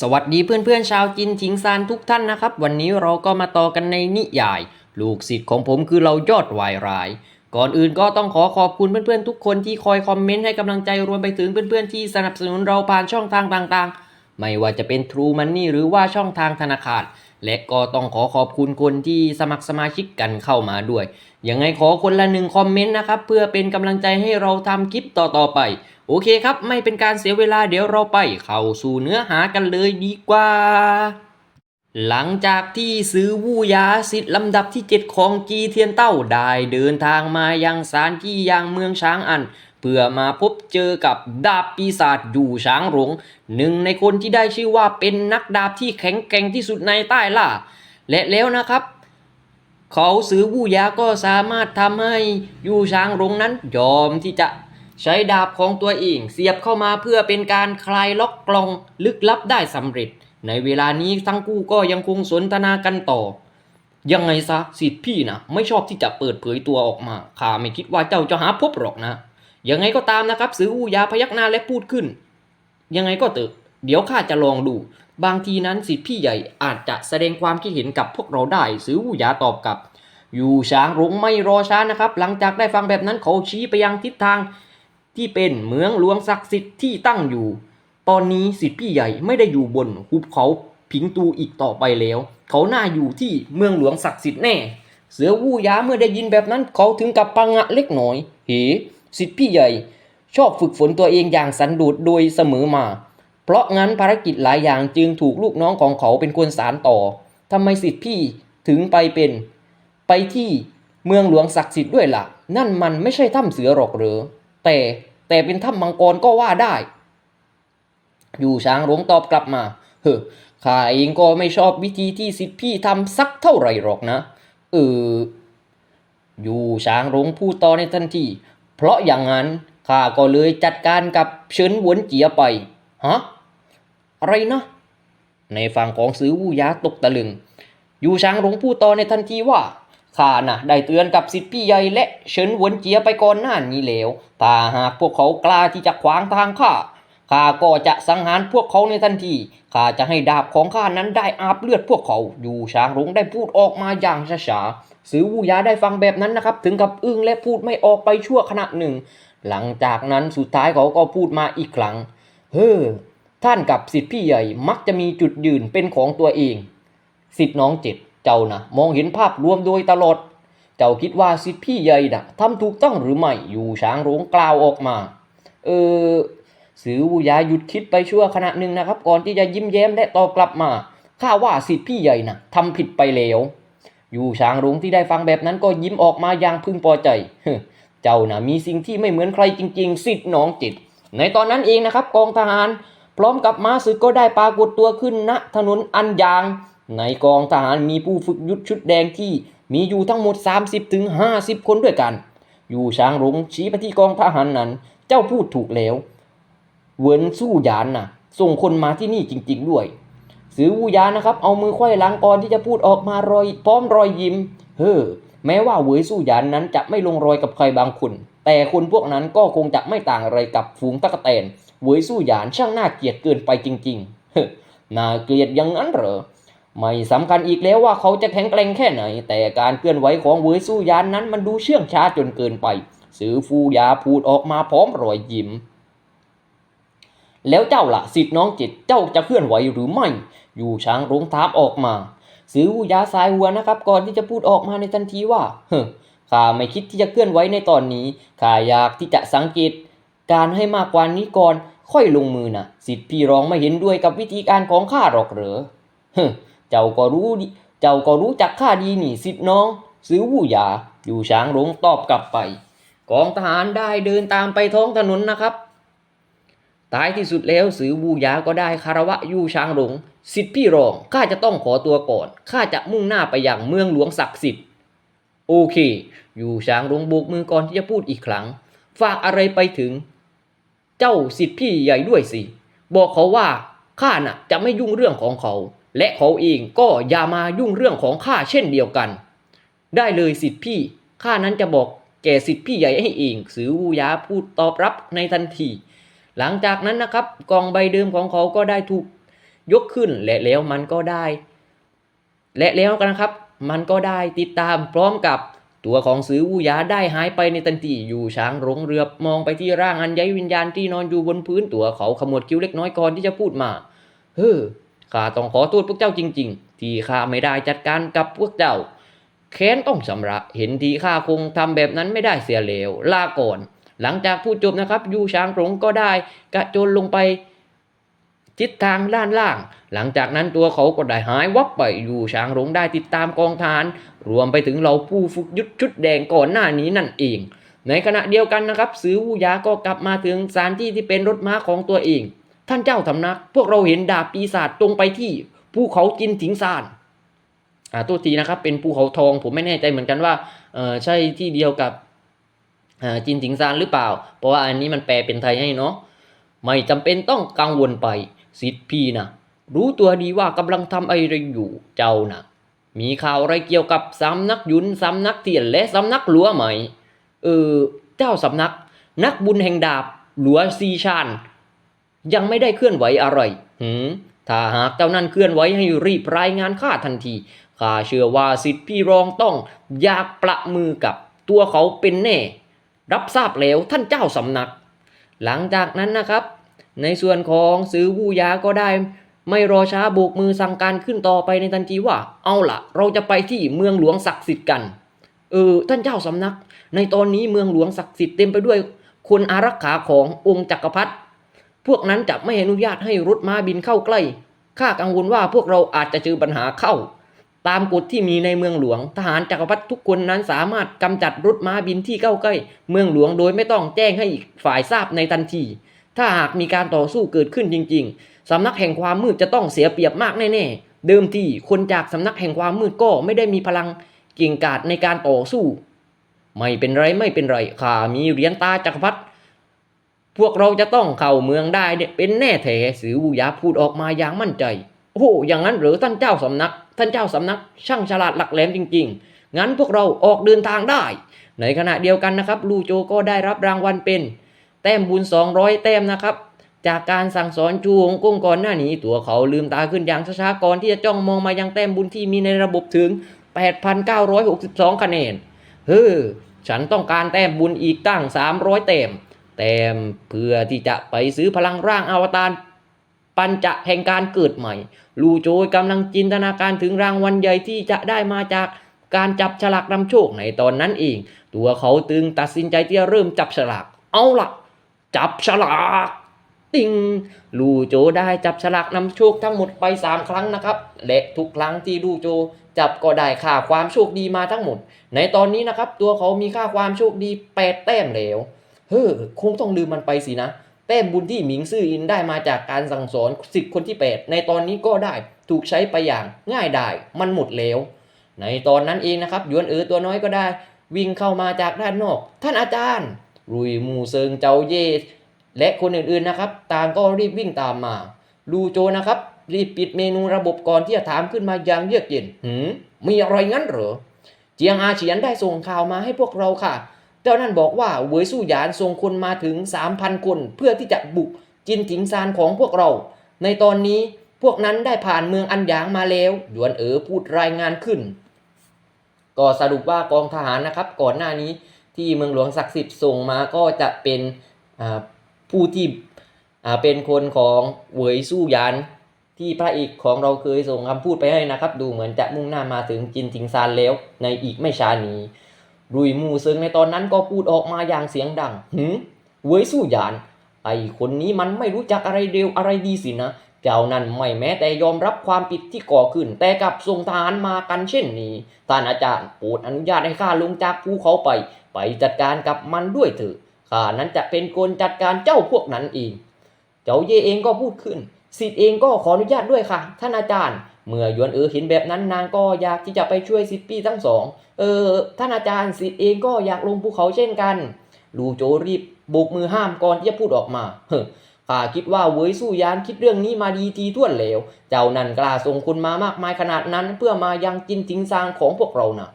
สวัสดีเพื่อนๆชาวจินทิงซานทุกท่านนะครับ วันนี้เราก็มาต่อกันในนิยาย ลูกศิษย์ของผมคือเรายอดวายร้าย ก่อนอื่นก็ต้องขอขอบคุณเพื่อนๆทุกคนที่คอยคอมเมนต์ให้กำลังใจรวมไปถึงเพื่อนๆที่สนับสนุนเราผ่านช่องทางต่างๆ ไม่ว่าจะเป็น True Money หรือว่าช่องทางธนาคาร และก็ต้องขอขอบคุณคนที่สมัครสมาชิกกันเข้ามาด้วยยังไงขอคนละหนึ่งคอมเมนต์นะครับเพื่อเป็นกำลังใจให้เราทำคลิปต่อๆไป โอเคครับไม่เป็นการเสียเวลาเดี๋ยวเราไปเข้าสู่เนื้อหากันเลยดีกว่า หลังจากที่ซื้อวูยาสิทธิ์ลำดับที่ 7 ของจีเทียนเต้าได้เดินทางมายังสานที่ยังเมืองช้างอัน เพื่อมาพบเจอกับดาบปีศาจอยู่ช้างหลงหนึ่งในคนที่ได้ชื่อว่าเป็นนักดาบที่แข็งแกร่งที่สุดในใต้ล่า และแล้วนะครับเขาซื้อวูยาก็สามารถทำให้ยูช้างหลงนั้นยอมที่จะ ใช้ดาบของตัวเองเสียบเข้ามาเพื่อเป็นการคลายล็อกกลองลึกลับได้สำเร็จ ในเวลานี้ทั้งคู่ก็ยังคงสนทนากันต่อ ยังไงซะสิทธิ์พี่นะไม่ชอบที่จะเปิดเผยตัวออกมาข้าไม่คิดว่าเจ้าจะหาพบหรอกนะ ยังไงก็ตามนะครับซื้ออูยาพยักหน้าและพูดขึ้น ยังไงก็เถอะเดี๋ยวข้าจะลองดู บางทีนั้นสิทธิ์พี่ใหญ่อาจจะแสดงความคิดเห็นกับพวกเราได้ซื้ออูยาตอบกลับ อยู่ช้างหลงไม่รอช้านะครับ หลังจากได้ฟังแบบนั้นเขาชี้ไปยังทิศทาง ที่เป็นเมืองหลวงศักดิ์สิทธิ์ที่ตั้งอยู่ ตอนนี้สิทธิพี่ใหญ่ไม่ได้อยู่บนหุบเขาผิงตูอีกต่อไปแล้ว เขาน่าอยู่ที่เมืองหลวงศักดิ์สิทธิ์แน่ เสือวู้ยาเมื่อได้ยินแบบนั้นเขาถึงกับปังงะเล็กน้อยเหสิทธิพี่ใหญ่ ชอบฝึกฝนตัวเองอย่างสันโดษโดยเสมอมา เพราะงั้นภารกิจหลายอย่างจึงถูกลูกน้องของเขาเป็นคนสารต่อทำไมสิทธิพี่ถึงไปเป็น ไปที่เมืองหลวงศักดิ์สิทธิ์ด้วยล่ะ นั่นมันไม่ใช่ถ้ำเสือหรอกหรือ แต่แต่เป็นถ้ำมังกรก็ว่าได้ อยู่ช้างหลวงตอบกลับมา เฮ้อข้าเองก็ไม่ชอบวิธีที่สิทธิพี่ทำสักเท่าไหร่หรอกนะ เออ อยู่ช้างหลวงพูดต่อในทันทีเพราะอย่างนั้นข้าก็เลยจัดการกับเฉินหวนเจียไป ฮะ อะไรนะ ในฝั่งของซื้อวูยาตกตะลึง อยู่ช้างหลวงพูดต่อในทันทีว่า ข้าน่ะได้เตือนกับสิทธิพี่ใหญ่และเฉินหวนเจียไปก่อนหน้านี้แล้วถ้าหากพวกเขากล้าที่จะขวางทางข้าข้าก็จะสังหารพวกเขาในทันทีข้าจะให้ดาบของข้านั้นได้อาบเลือดพวกเขา อยู่ช้างหลงได้พูดออกมาอย่างช้าๆซื้อวูยาได้ฟังแบบนั้นนะครับ ถึงกับอึ้งและพูดไม่ออกไปชั่วขณะหนึ่ง หลังจากนั้นสุดท้ายเขาก็พูดมาอีกครั้ง เฮ้อ ท่านกับสิทธิพี่ใหญ่มักจะมีจุดยืนเป็นของตัวเอง สิทธิน้องเจ็ด เจ้านะมองเห็นภาพรวมโดยตลอด เจ้าคิดว่าสิทธิพี่ใหญ่นะทำถูกต้องหรือไม่ อยู่ช้างหลงกล่าวออกมา เออสือวูยาหยุดคิดไปชั่วขณะหนึ่งนะครับ ก่อนที่จะยิ้มแย้มและตอบกลับมา ข้าว่าสิทธิพี่ใหญ่นะทำผิดไปแล้วอยู่ช้างหลงที่ได้ฟังแบบนั้นก็ยิ้มออกมาอย่างพึงพอใจ เจ้านะมีสิ่งที่ไม่เหมือนใครจริง ๆ สิทธิน้องจิต ในตอนนั้นเองนะครับกองทหาร พร้อมกับม้าศึกก็ได้ปรากฏตัวขึ้นณถนนอันยาง ในกองทหารมีผู้ฝึกยุทธชุดแดงที่มีอยู่ทั้งหมด 30-50ถึงคนด้วยกัน อยู่ช้างหลงชี้ไปที่กองทหารนั้น เจ้าพูดถูกแล้วเหวินสู้หยานน่ะ ส่งคนมาที่นี่จริง ๆ ด้วยสือวูยานนะครับ เอามือไขว้หลังก่อนที่จะพูดออกมารอยพร้อมรอยยิ้ม เฮ้อ แม้ว่าเหวยสู้หยานนั้นจะไม่ลงรอยกับใครบางคน แต่คนพวกนั้นก็คงจะไม่ต่างอะไรกับฝูงตะกะแตนเหวยสู้หยานช่างน่าเกลียดเกินไปจริงๆเฮ้อน่าเกลียดอย่างนั้นเหรอ ไม่สำคัญอีกแล้วว่าเขาจะแข็งแกร่งแค่ไหน แต่การเคลื่อนไหวของเวยสู้ยานนั้นมันดูเชื่องช้าจนเกินไป สือฟูยาพูดออกมาพร้อมรอยยิ้ม แล้วเจ้าละสิทธิ์น้องจิตเจ้าจะเคลื่อนไหวหรือไม่ อยู่ช้างรงถามออกมา สือวูยาสายหัวนะครับ ก่อนที่จะพูดออกมาในทันทีว่าเฮ้อข้าไม่คิดที่จะเคลื่อนไหวในตอนนี้ข้าอยากที่จะสังเกต การให้มากกว่านี้ก่อนค่อยลงมือนะสิทธิ์พี่รองไม่เห็นด้วยกับวิธีการของข้าหรอกเหรอเฮ้อ เจ้าก็รู้เจ้าก็รู้จักข้าดีนี่สิทธิ์น้อง ซื้อวูยาอยู่ช้างรงตอบกลับไป กองทหารได้เดินตามไปท้องถนนนะครับท้ายที่สุดแล้วสือวูยาก็ได้คารวะยู่ช้างหลงสิทธิพี่รองข้าจะต้องขอตัวก่อนข้าจะมุ่งหน้าไปยังเมืองหลวงศักดิ์สิทธิ์โอเค อยู่ช้างหลงโบกมือก่อนที่จะพูดอีกครั้ง ฝากอะไรไปถึง เจ้าสิทธิพี่ใหญ่ด้วยสิ บอกเขาว่าข้าน่ะจะไม่ยุ่งเรื่องของเขา และเขาเองก็อย่ามายุ่งเรื่องของข้าเช่นเดียวกัน ได้เลยสิทธิพี่ข้านั้นจะบอกแก่สิทธิพี่ใหญ่ให้เองสือวูยาพูดตอบรับในทันที หลังจากนั้นนะครับกองใบเดิมของเขาก็ได้ถูกยกขึ้นและแล้วมันก็ได้ และแล้วกันนะครับ มันก็ได้ติดตามพร้อมกับตัวของซื้อวูยาได้หายไปในทันทีอยู่ช้างหลงเรือมองไปที่ร่างอันใยวิญญาณที่นอนอยู่บนพื้นตัวเขาขมวดคิ้วเล็กน้อยก่อนที่จะพูดมา เฮ้อ ข้าต้องขอโทษพวกเจ้าจริง ๆ ที่ข้าไม่ได้จัดการกับพวกเจ้า แค้นต้องชำระ เห็นทีข้าคงทำแบบนั้นไม่ได้เสียแล้วลาก่อน หลังจากพูดจบนะครับ ยูช้างหลงก็ได้ กระโจนลงไปทิศทางด้านล่าง หลังจากนั้นตัวเขาก็ได้หายวับไปอยู่ช้างหลงได้ติดตามกองทารรวมไปถึงเหล่าผู้ฝึกยุทธชุดแดงก่อนหน้านี้นั่นเอง ในขณะเดียวกันนะครับซื้อวูยาก็กลับมาถึงสถานที่ที่เป็นรถม้าของตัวเอง ท่านเจ้าสำนัก พวกเราเห็นดาบปีศาจตรงไปที่ภูเขาจินถิงซานอ่าตัวทีนะครับ เป็นภูเขาทอง ผมไม่แน่ใจเหมือนกันว่าเออใช่ที่เดียวกับอ่าจินถิงซานหรือเปล่า เพราะว่าอันนี้มันแปลเป็นไทยให้เนาะไม่จำเป็นต้องกังวลไปสิทธิ์พี่นะรู้ตัวดีว่ากำลังทำอะไรอยู่เจ้านะมีข่าวอะไรเกี่ยวกับสำนักยุนสำนักเทียนและสำนักหลัวไหม เออเจ้าสำนัก นักบุญแห่งดาบหลัวซีชาน ยังไม่ได้เคลื่อนไหวอะไรหืมถ้าหากเจ้านั่นเคลื่อนไหวให้รีบรายงานข้าทันที ข้าเชื่อว่าสิทธิพี่รองต้องอยากประมือกับตัวเขาเป็นแน่ รับทราบแล้วท่านเจ้าสำนัก หลังจากนั้นนะครับ ในส่วนของซื้อวูยาก็ได้ ไม่รอช้าโบกมือสั่งการขึ้นต่อไปในทันทีว่า เอาละเราจะไปที่เมืองหลวงศักดิ์สิทธิ์กัน เออท่านเจ้าสำนัก ในตอนนี้เมืองหลวงศักดิ์สิทธิ์เต็มไปด้วยคนอารักขาขององค์จักรพรรดิ พวกนั้นจะไม่อนุญาตให้รถม้าบินเข้าใกล้ ข้ากังวลว่าพวกเราอาจจะเจอปัญหาเข้า ตามกฎที่มีในเมืองหลวง ทหารจักรพรรดิทุกคนนั้นสามารถกำจัดรถม้าบินที่เข้าใกล้ เมืองหลวงโดยไม่ต้องแจ้งให้อีกฝ่ายทราบในทันที ถ้าหากมีการต่อสู้เกิดขึ้นจริง ๆ สำนักแห่งความมืดจะต้องเสียเปรียบมากแน่ๆ เดิมทีคนจากสำนักแห่งความมืดก็ไม่ได้มีพลังเก่งกาจในการต่อสู้ ไม่เป็นไรไม่เป็นไรข้ามีเหรียญตาจักรพรรดิ พวกเราจะต้องเข้าเมืองได้เนี่ยเป็นแน่แท้สือวูยาพูดออกมาอย่างมั่นใจ โอ้โหอย่างนั้นหรือท่านเจ้าสำนัก ท่านเจ้าสำนัก ช่างฉลาดหลักแหลมจริง ๆ งั้นพวกเราออกเดินทางได้ ในขณะเดียวกันนะครับ ลูโจก็ได้รับรางวัลเป็น แต้มบุญ 200 แต้มนะครับ จากการสั่งสอนจูงกงก่อนหน้านี้ ตัวเขาลืมตาขึ้นอย่างช้าๆก่อนที่จะจ้องมองมายังแต้มบุญที่มีในระบบถึง 8,962 คะแนนเฮ้อฉันต้องการแต้มบุญอีกตั้ง 300 แต้ม แต้มเพื่อที่จะไปซื้อพลังร่างอวตารปัญจะแห่งการเกิดใหม่ ลูโจยกำลังจินตนาการถึงรางวัลใหญ่ที่จะได้มาจากการจับฉลากนำโชคในตอนนั้นเอง ตัวเขาตึงตัดสินใจที่จะเริ่มจับฉลาก เอาล่ะจับฉลาก ติงลูโจได้จับฉลากนำโชคทั้งหมดไป 3 ครั้งนะครับ และทุกครั้งที่ลูโจจับก็ได้ค่าความโชคดีมาทั้งหมด ในตอนนี้นะครับ ตัวเขามีค่าความโชคดี 8 แต้มแล้ว เฮ้อคงต้องลืมมันไปสินะแต้มบุญที่หมิงซื่ออินได้มาจากการสั่งสอนสิทธิ์คนที่ 8 ในตอนนี้ก็ได้ถูกใช้ไปอย่างง่ายดายมันหมดแล้ว ในตอนนั้นเองนะครับหยวนเอ๋อตัวน้อยก็ได้ วิ่งเข้ามาจากด้านนอก ท่านอาจารย์ รุยมูเซิงเจ้าเย่และคนอื่นๆนะครับ ต่างก็รีบวิ่งตามมาลูโจนะครับ รีบปิดเมนูระบบก่อนที่จะถามขึ้นมาอย่างเยือกเย็นหืมมีอะไรงั้นเหรอเจียงอาเฉียนได้ส่งข่าวมาให้พวกเราค่ะ เจ้านั่นบอกว่าเหวยสู้หยานส่งคนมาถึง 3,000 คน เพื่อที่จะบุกจินถิงซานของพวกเรา ในตอนนี้พวกนั้นได้ผ่านเมืองอันหยางมาแล้วหยวนเอ๋อพูดรายงานขึ้น ก็สรุปว่ากองทหารนะครับ ก่อนหน้านี้ที่เมืองหลวงศักดิ์สิทธิ์ส่งมาก็จะเป็นผู้ที่เป็นคนของเหวยสู้หยานที่พระเอกของเราเคยส่งคำพูดไปให้นะครับ ดูเหมือนจะมุ่งหน้ามาถึงจินถิงซานแล้วในอีกไม่ช้านี้ รุยมูเซิงในตอนนั้นก็พูดออกมาอย่างเสียงดัง หืมเว้ยสู้หยาน ไอคนนี้มันไม่รู้จักอะไรเร็วอะไรดีสินะ เจ้านั่นไม่แม้แต่ยอมรับความผิดที่ก่อขึ้น แต่กลับส่งทหารมากันเช่นนี้ ท่านอาจารย์โปรดอนุญาตให้ข้าลงจากภูเขาไป ไปจัดการกับมันด้วยเถอะ ข้านั้นจะเป็นคนจัดการเจ้าพวกนั้นเอง เจ้าเย่เองก็พูดขึ้น สิทธิ์เองก็ขออนุญาตด้วยค่ะ ท่านอาจารย์ เมื่อยวนเออเห็นแบบนั้นนางก็อยากที่จะไปช่วยสิทธิ์พี่ทั้งสองเออท่านอาจารย์สิทธิ์เองก็อยากลงภูเขาเช่นกันลูโจรีบโบกมือห้ามก่อนที่จะพูดออกมาเฮ้อข้าคิดว่าเว้ยสู้ยานคิดเรื่องนี้มาดีทีท่วนแล้ว เจ้านั่นกล้าส่งคนมามากมายขนาดนั้นเพื่อมายังจินจิงซางของพวกเรานะ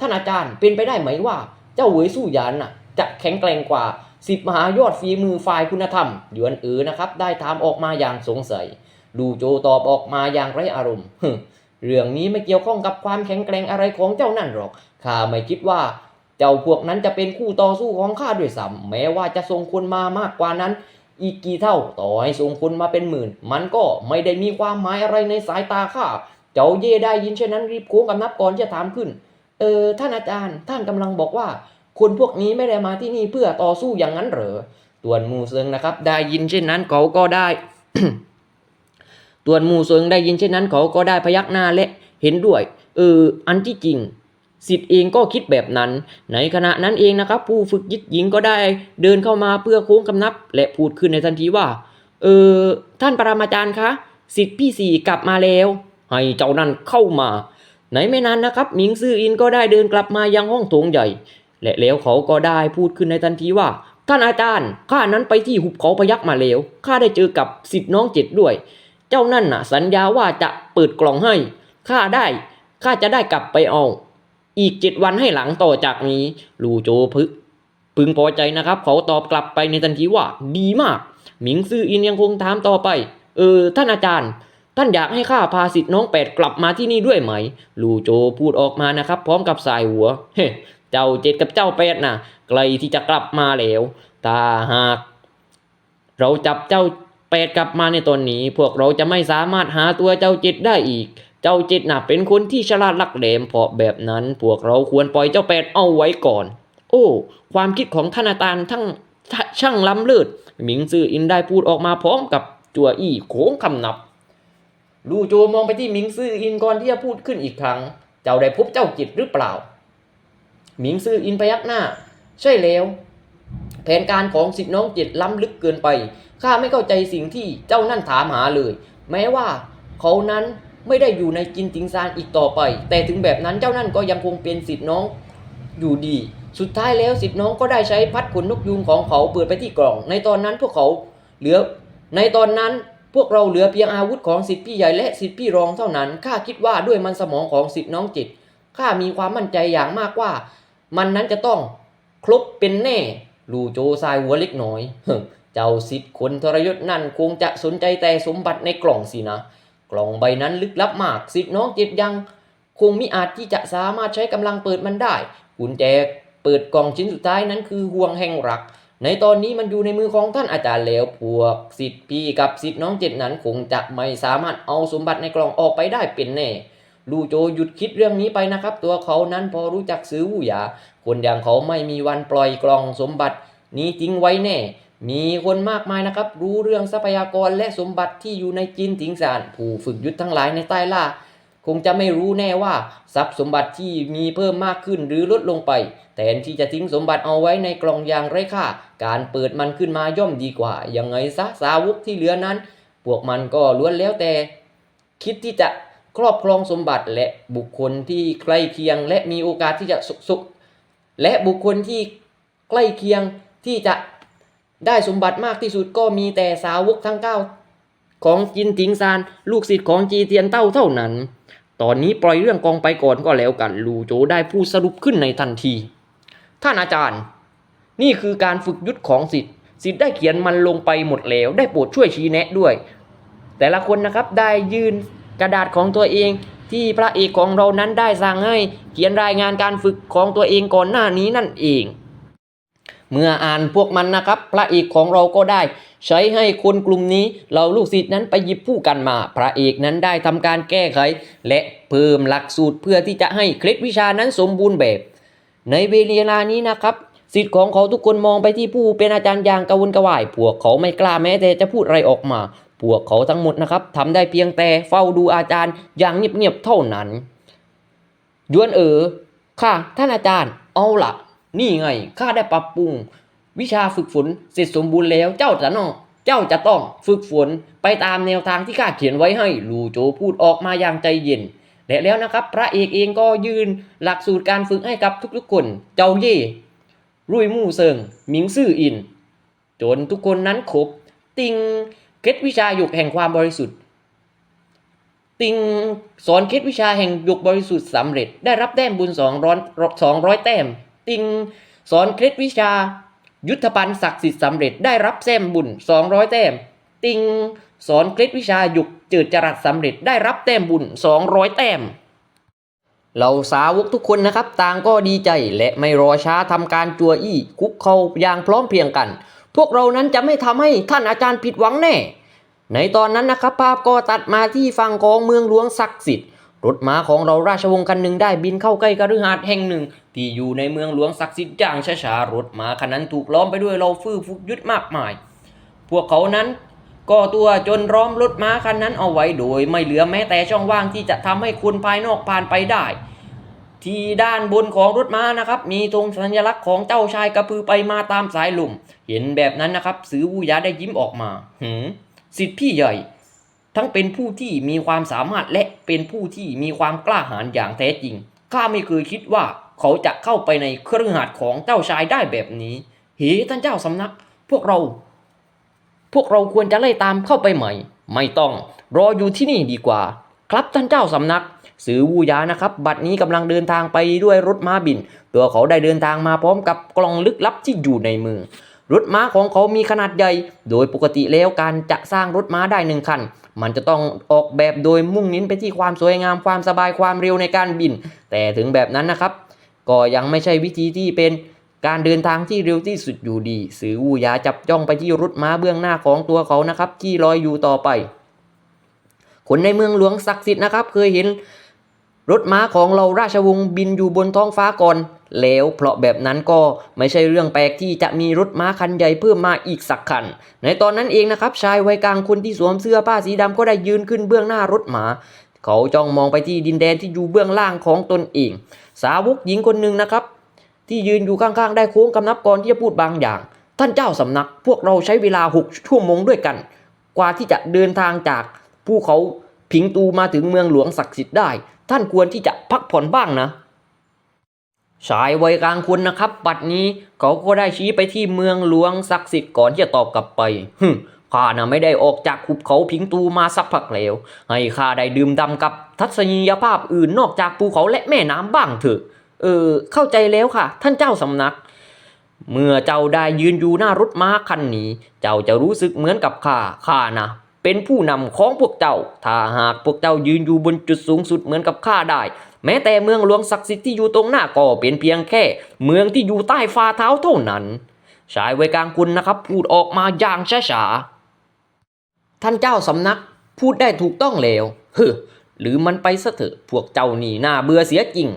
ท่านอาจารย์เป็นไปได้ไหมว่า เจ้าเว้ยสู้ยานน่ะ จะแข็งแกร่งกว่าสิบมหายอดฝีมือฝ่ายคุณธรรมยวนเออนะครับ ได้ถามออกมาอย่างสงสัย ลูโจตอบออกมาอย่างไรอารมณ์ เรื่องนี้ไม่เกี่ยวข้องกับความแข็งแกร่งอะไรของเจ้านั่นหรอก ข้าไม่คิดว่า เจ้าพวกนั้นจะเป็นคู่ต่อสู้ของข้าด้วยซ้ำแม้ว่าจะส่งคนมามากกว่านั้น อีกกี่เท่า ต่อให้ส่งคนมาเป็นหมื่น มันก็ไม่ได้มีความหมายอะไรในสายตาข้า เจ้าเย่ได้ยินเช่นนั้นรีบโค้งกับนับก่อนจะถามขึ้น เออท่านอาจารย์ท่านกำลังบอกว่า คนพวกนี้ไม่ได้มาที่นี่เพื่อต่อสู้อย่างนั้นเหรอตวนมูเซิงนะครับ ได้ยินเช่นนั้นเขาก็ได้ ตวนหมูเซิงได้ยินเช่นนั้น เขาก็ได้พยักหน้าและเห็นด้วย เออ อันที่จริงสิทธิ์เองก็คิดแบบนั้น ในขณะนั้นเองนะครับ ผู้ฝึกยิดหญิงก็ได้เดินเข้ามาเพื่อโค้งกำนับ และพูดขึ้นในทันทีว่า เออ ท่านปรามาจารย์คะสิทธิ์พี่สี่กลับมาแล้ว ให้เจ้านั่นเข้ามาไหนไม่นานนะครับหมิงซื่ออินก็ได้เดินกลับมายังห้องโถงใหญ่ และแล้วเขาก็ได้พูดขึ้นในทันทีว่า ท่านอาจารย์ข้านั้นไปที่หุบเขาพยักมาแล้วข้าได้เจอกับสิทธิ์น้องเจ็ดด้วย เจ้านั่นน่ะ สัญญาว่าจะเปิดกล่องให้ข้าได้ข้าจะได้กลับไปเอา อีกเจ็ดวันให้หลังต่อจากนี้ ลูโจพึพึงพอใจนะครับ เขาตอบกลับไปในทันทีว่า ดีมาก หมิงซื่ออินยังคงถามต่อไป เออ ท่านอาจารย์ ท่านอยากให้ข้าพาสิทธิ์น้องแปดกลับมาที่นี่ด้วยไหม ลูโจพูดออกมานะครับ พร้อมกับสายหัว เฮ้เจ้าเจ็ดกับเจ้าแปดน่ะไกลที่จะกลับมาแล้ว ถ้าหาก เราจับเจ้า แปดกลับมาในตอนนี้ พวกเราจะไม่สามารถหาตัวเจ้าจ็ดได้อีก เจ้าจ็ดน่ะเป็นคนที่ฉลาดลักแหลมเพราะแบบนั้นพวกเราควรปล่อยเจ้าแปดเอาไว้ก่อน โอ้ ความคิดของท่านอาจารย์ทั้งช่างล้ำเลิศหมิงซื่ออินได้พูดออกมาพร้อมกับจัวอี้โค้งคำนับ ลูโจมองไปที่หมิงซื่ออินก่อนที่จะพูดขึ้นอีกครั้ง เจ้าได้พบเจ้าจิตหรือเปล่า หมิงซื่ออินพยักหน้า ใช่แล้ว แผนการของสิทธิน้องจิตล้ำลึกเกินไป ข้าไม่เข้าใจสิ่งที่เจ้านั่นถามหาเลย แม้ว่าเขานั้นไม่ได้อยู่ในจินติงซานอีกต่อไป แต่ถึงแบบนั้นเจ้านั่นก็ยังคงเป็นสิทธิน้องอยู่ดี สุดท้ายแล้วสิทธิน้องก็ได้ใช้พัดขนนกยูงของเขาเปิดไปที่กล่อง ในตอนนั้นพวกเขาเหลือ ในตอนนั้นพวกเราเหลือเพียงอาวุธของสิทธิพี่ใหญ่และสิทธิพี่รองเท่านั้น ข้าคิดว่าด้วยมันสมองของสิทธิน้องจิต ข้ามีความมั่นใจอย่างมากว่า มันนั้นจะต้องครบเป็นแน่ ลูโจทรายหัวเล็กน้อย เจ้าสิทธิ์คนทรยศนั่นคงจะสนใจแต่สมบัติในกล่องสินะ กล่องใบนั้นลึกลับมากสิทธิ์น้องเจิตยัง คงมิอาจที่จะสามารถใช้กำลังเปิดมันได้กุญแจเปิดกล่องชิ้นสุดท้ายนั้นคือห่วงแห่งรัก ในตอนนี้มันอยู่ในมือของท่านอาจารย์แล้วพวกสิทธิ์พี่กับสิทธิ์น้องเจ็ดนั้นคงจะไม่สามารถเอาสมบัติในกล่องออกไปได้เป็นแน่ลูโจหยุดคิดเรื่องนี้ไปนะครับ ตัวเขานั้นพอรู้จักซื้อวูหยาคนอย่างเขาไม่มีวันปล่อยกล่องสมบัติ นี้ทิ้งไว้แน่ มีคนมากมายนะครับ รู้เรื่องทรัพยากรและสมบัติที่อยู่ในจินถิงสารผู้ฝึกยุทธทั้งหลายในใต้ล่า คงจะไม่รู้แน่ว่าทรัพย์สมบัติที่มีเพิ่มมากขึ้นหรือลดลงไปแทนที่จะทิ้งสมบัติเอาไว้ในกล่องอย่างไร้ค่า การเปิดมันขึ้นมาย่อมดีกว่า ยังไงซะสาวกที่เหลือนั้น พวกมันก็ล้วนแล้วแต่ คิดที่จะครอบครองสมบัติและบุคคลที่ใกล้เคียง และมีโอกาสที่จะสุขและบุคคลที่ใกล้เคียงที่จะ ได้สมบัติมากที่สุดก็มีแต่สาวกทั้งเก้าของจินติงซานลูกศิษย์ของจีเทียนเต้าเท่านั้น ตอนนี้ปล่อยเรื่องกองไปก่อนก็แล้วกัน ลูโจได้พูดสรุปขึ้นในทันที ท่านอาจารย์ นี่คือการฝึกยุทธของสิทธิ์สิทธิ์ได้เขียนมันลงไปหมดแล้ว ได้โปรดช่วยชี้แนะด้วย แต่ละคนนะครับได้ยื่นกระดาษของตัวเองที่พระเอกของเรานั้นได้สั่งให้เขียนรายงานการฝึกของตัวเองก่อนหน้านี้นั่นเอง เมื่ออ่านพวกมันนะครับ พระเอกของเราก็ได้ ใช้ให้คนกลุ่มนี้เราลูกศิษย์นั้นไปหยิบผู้กันมา พระเอกนั้นได้ทำการแก้ไข และเพิ่มหลักสูตรเพื่อที่จะให้เคล็ดวิชานั้นสมบูรณ์แบบ ในเวลานี้นะครับสิทธิ์ของเขาทุกคนมองไปที่ผู้เป็นอาจารย์อย่างกระวนกระวาย พวกเขาไม่กล้าแม้แต่จะพูดอะไรออกมา พวกเขาทั้งหมดนะครับทำได้เพียงแต่เฝ้าดูอาจารย์อย่างเงียบๆเท่านั้นยวนเอ๋อค่ะ ท่านอาจารย์ เอาล่ะ นี่ไงข้าได้ปรับปรุง วิชาฝึกฝนเสร็จสมบูรณ์แล้วเจ้าจะน้องเจ้าจะต้องฝึกฝนไปตามแนวทางที่ข้าเขียนไว้ให้ลูโจพูดออกมาอย่างใจเย็นและแล้วนะครับ พระเอกเองก็ยืนหลักสูตรการฝึกให้กับทุกๆคน เจ้าเย่รุ่ยมู่เซิงหมิงซื่ออิน จนทุกคนนั้นครบติงเคล็ดวิชาหยกแห่งความบริสุทธิ์ ติงสอนเคล็ดวิชาแห่งหยกบริสุทธิ์สำเร็จ ได้รับแต้มบุญสองร้อยสองร้อยแต้ม ติง สอนเคล็ดวิชา ยุทธปันศักดิ์สิทธิ์สำเร็จได้รับแต้มบุญ 200 แต้ม ติง สอนเคล็ดวิชาหยุกจืดจรัสสำเร็จได้รับแต้มบุญ 200 แต้มเราสาวกทุกคนนะครับ ต่างก็ดีใจและไม่รอช้าทำการจัวอี้ คุกเขาอย่างพร้อมเพรียงกัน พวกเรานั้นจะไม่ทำให้ท่านอาจารย์ผิดหวังแน่ ในตอนนั้นนะครับภาพก็ตัดมาที่ฝั่งของเมืองหลวงศักดิ์สิทธิ์รถม้าของเราราชวงศ์คันหนึ่งได้บินเข้าใกล้กฤหาสน์แห่งหนึ่ง ที่อยู่ในเมืองหลวงศักดิ์สิทธิ์อย่างช้าๆรถม้าคันนั้นถูกล้อมไปด้วยเราฟื้ฟุกยุดมากมาย พวกเขานั้นก็ตัวจนล้อมรถม้าคันนั้นเอาไว้โดย ไม่เหลือแม้แต่ช่องว่างที่จะทำให้คนภายนอกผ่านไปได้ ที่ด้านบนของรถม้านะครับ มีธงสัญลักษณ์ของเจ้าชายกระพือไปมาตามสายลมเห็นแบบนั้นนะครับสือวูยาได้ยิ้มออกมาหืมสิทธิพี่ใหญ่ ทั้งเป็นผู้ที่มีความสามารถและเป็นผู้ที่มีความกล้าหาญอย่างแท้จริงข้าไม่เคยคิดว่าเขาจะเข้าไปในเครือข่ายของเจ้าชายได้แบบนี้เฮ้ท่านเจ้าสำนัก พวกเรา พวกเราควรจะไล่ตามเข้าไปใหม่ ไม่ต้อง รออยู่ที่นี่ดีกว่า ครับท่านเจ้าสำนัก สือวูยานะครับ บัดนี้กำลังเดินทางไปด้วยรถม้าบิน ตัวเขาได้เดินทางมาพร้อมกับกล่องลึกลับที่อยู่ในมือรถม้าของเขามีขนาดใหญ่ โดยปกติแล้วการจะสร้างรถม้าได้หนึ่งคัน มันจะต้องออกแบบโดยมุ่งเน้นไปที่ความสวยงาม ความสบาย ความเร็วในการบิน แต่ถึงแบบนั้นนะครับ ก็ยังไม่ใช่วิธีที่เป็นการเดินทางที่เร็วที่สุดอยู่ดี สือวูยาจับจ้องไปที่รถม้าเบื้องหน้าของตัวเขานะครับ ที่ลอยอยู่ต่อไป คนในเมืองหลวงศักดิ์สิทธิ์นะครับ เคยเห็นรถม้าของเราราชวงศ์บินอยู่บนท้องฟ้าก่อน แล้วเพราะแบบนั้นก็ไม่ใช่เรื่องแปลกที่จะมีรถม้าคันใหญ่เพิ่มมาอีกสักคัน ในตอนนั้นเองนะครับชายวัยกลางคนที่สวมเสื้อผ้าสีดำก็ได้ยืนขึ้นเบื้องหน้ารถม้าเขาจ้องมองไปที่ดินแดนที่อยู่เบื้องล่างของตนเอง สาวกหญิงคนหนึ่งนะครับ ที่ยืนอยู่ข้างๆ ได้โค้งกำนับก่อนที่จะพูดบางอย่าง ท่านเจ้าสำนัก พวกเราใช้เวลาหกชั่วโมงด้วยกัน กว่าที่จะเดินทางจากภูเขาพิงตูมาถึงเมืองหลวงศักดิ์สิทธิ์ได้ ท่านควรที่จะพักผ่อนบ้างนะชายวัยกลางคนนะครับ บัดนี้เขาก็ได้ชี้ไปที่เมืองหลวงศักดิ์สิทธิ์ก่อนที่จะตอบกลับไปฮึ ข้านะไม่ได้ออกจากหุบเขาพิงตูมาสักพักแล้ว ให้ข้าได้ดื่มด่ำกับทัศนียภาพอื่นนอกจากภูเขาและแม่น้ำบ้างเถอะ เออ เข้าใจแล้วค่ะ ท่านเจ้าสำนัก เมื่อเจ้าได้ยืนอยู่หน้ารถม้าคันนี้ เจ้าจะรู้สึกเหมือนกับข้าข้านะเป็นผู้นำของพวกเจ้า ถ้าหากพวกเจ้ายืนอยู่บนจุดสูงสุดเหมือนกับข้าได้ แม้แต่เมืองหลวงศักดิ์สิทธิ์ที่อยู่ตรงหน้าก็เป็นเพียงแค่ เมืองที่อยู่ใต้ฝ่าเท้าเท่านั้น ชายวัยกลางคนนะครับ พูดออกมาอย่างช้าๆ ท่านเจ้าสำนักพูดได้ถูกต้องแล้วเฮ้อหรือมันไปซะเถอะพวกเจ้านี่น่าเบื่อเสียจริง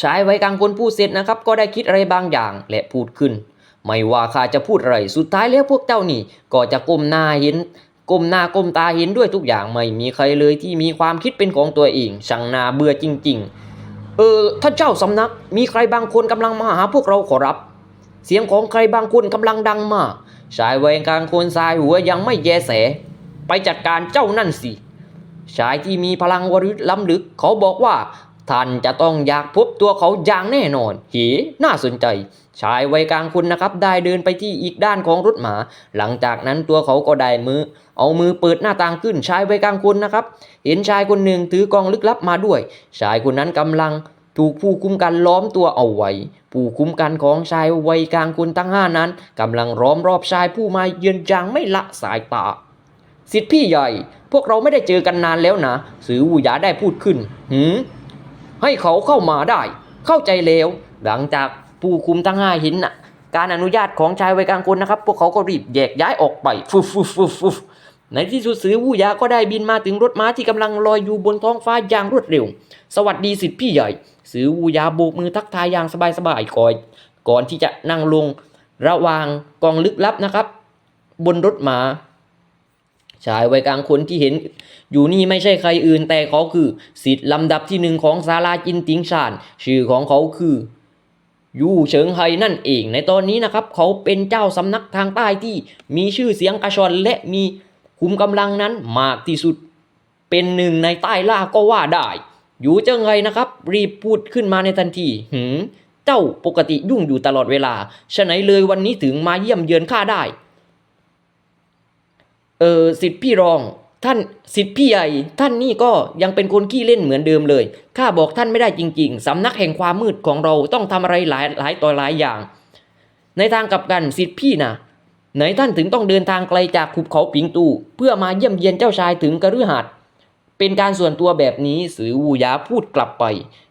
ชายไวัยกลางคนพูดเสร็จนะครับ ก็ได้คิดอะไรบางอย่างและพูดขึ้น ไม่ว่าข้าจะพูดอะไรสุดท้ายแล้วพวกเจ้านี่ ก็จะก้มหน้าเห็นก้มหน้าก้มตาเห็นด้วยทุกอย่างไม่มีใครเลยที่มีความคิดเป็นของตัวเองช่างน่าเบื่อจริง ๆ เออท่านเจ้าสำนัก มีใครบางคนกำลังมาหาพวกเราขอรับ เสียงของใครบางคนกำลังดังมากชายไวัยกลางคนสายหัวยังไม่แยแส ไปจัดการเจ้านั่นสิ ชายที่มีพลังวริศล้ำลึกเขาบอกว่า ท่านจะต้องอยากพบตัวเขาอย่างแน่นอนเฮ้น่าสนใจ ชายวัยกลางคนนะครับ ได้เดินไปที่อีกด้านของรถหมา หลังจากนั้นตัวเขาก็ได้มือ เอามือเปิดหน้าต่างขึ้นชายวัยกลางคนนะครับ เห็นชายคนหนึ่งถือกองลึกลับมาด้วย ชายคนนั้นกำลังถูกผู้คุมกันล้อมตัวเอาไว้ ผู้คุมกันของชายวัยกลางคนทั้งห้านั้นกำลังล้อมรอบชายผู้มาเยือนอย่างไม่ละสายตา สิทธิพี่ใหญ่ พวกเราไม่ได้เจอกันนานแล้วนะสือวูหยาได้พูดขึ้น หืมให้เขาเข้ามาได้ เข้าใจแล้ว หลังจากผู้คุมทั้งห้าห็นน่ะ การอนุญาตของชายวัยกลางคนนะครับ พวกเขาก็รีบแยกย้ายออกไปฟุบฟุบฟุฟุบในที่สุดสือวูยาก็ได้บินมาถึงรถม้าที่กำลังลอยอยู่บนท้องฟ้าอย่างรวดเร็ว สวัสดีสิทธิพี่ใหญ่ สือวูยาโบกมือทักทายอย่างสบายๆก่อนก่อนที่จะนั่งลงระวางกองลึกลับนะครับ บนรถม้า ชายวัยกลางคนที่เห็น อยู่นี่ไม่ใช่ใครอื่นแต่เขาคือสิทธิ์ลำดับที่หนึ่งของศาลาจินติงชานชื่อของเขาคือยู่เฉิงไฮนั่นเองในตอนนี้นะครับ เขาเป็นเจ้าสำนักทางใต้ที่มีชื่อเสียงกระชอนและมีคุมกำลังนั้นมากที่สุด เป็นหนึ่งในใต้ล่าก็ว่าได้อยู่เจิงไฮนะครับ รีบพูดขึ้นมาในทันทีหืมเจ้าปกติยุ่งอยู่ตลอดเวลาฉะไหนเลยวันนี้ถึงมาเยี่ยมเยือนข้าได้ เออสิทธิพี่รองท่านสิทธิพี่ใหญ่ ท่านนี่ก็ยังเป็นคนขี้เล่นเหมือนเดิมเลยข้าบอกท่านไม่ได้จริง ๆสำนักแห่งความมืดของเราต้องทำอะไรหลายหลายต่อหลายอย่าง ในทางกลับกันสิทธิพี่นะไหนท่านถึงต้องเดินทางไกลจากขุบเขาปิงตู เพื่อมาเยี่ยมเยียนเจ้าชายถึงกระฤหัสเป็นการส่วนตัวแบบนี้สือวูยาพูดกลับไป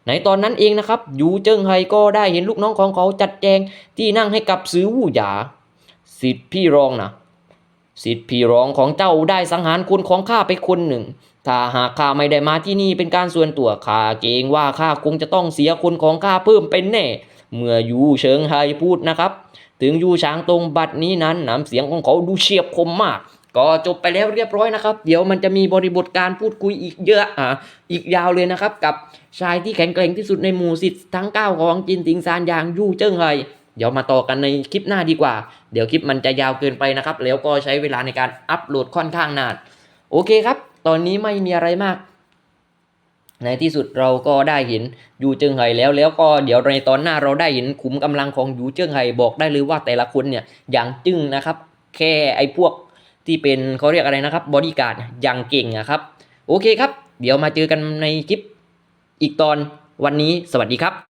ในตอนนั้นเองนะครับยูเจิงไฮก็ได้เห็นลูกน้องของเขาจัดแจงที่นั่งให้กับสือวูยาสิทธิพี่รองนะ สิทธิ์พี่รองของเจ้าได้สังหารคนของข้าไปคนหนึ่ง ถ้าหากข้าไม่ได้มาที่นี่เป็นการส่วนตัวข้าเกรงว่าข้าคงจะต้องเสียคนของข้าเพิ่มเป็นแน่ เมื่อยูเฉิงไฮพูดนะครับ ถึงยูช้างตรงบัดนี้นั้นน้ำเสียงของเขาดูเฉียบคมมาก ก็จบไปแล้วเรียบร้อยนะครับ เดี๋ยวมันจะมีบริบทการพูดคุยอีกเยอะอะอีกยาวเลยนะครับ กับชายที่แข็งแกร่งที่สุดในหมู่สิทธิ์ทั้ง9ของจินติงซานยางยูเจิ้งไฮ เดี๋ยวมาต่อกันในคลิปหน้าดีกว่า เดี๋ยวคลิปมันจะยาวเกินไปนะครับ แล้วก็ใช้เวลาในการอัปโหลดค่อนข้างนาน โอเคครับ ตอนนี้ไม่มีอะไรมาก ในที่สุดเราก็ได้เห็นยูเจิงไห่แล้ว แล้วก็เดี๋ยวในตอนหน้าเราได้เห็นขุมกำลังของยูเจิงไห่บอกได้เลยว่าแต่ละคนเนี่ยอย่างจึ้งนะครับ แค่ไอ้พวกที่เป็นเขาเรียกอะไรนะครับบอดี้การ์ดอย่างเก่งอะครับ โอเคครับ เดี๋ยวมาเจอกันในคลิปอีกตอนวันนี้สวัสดีครับ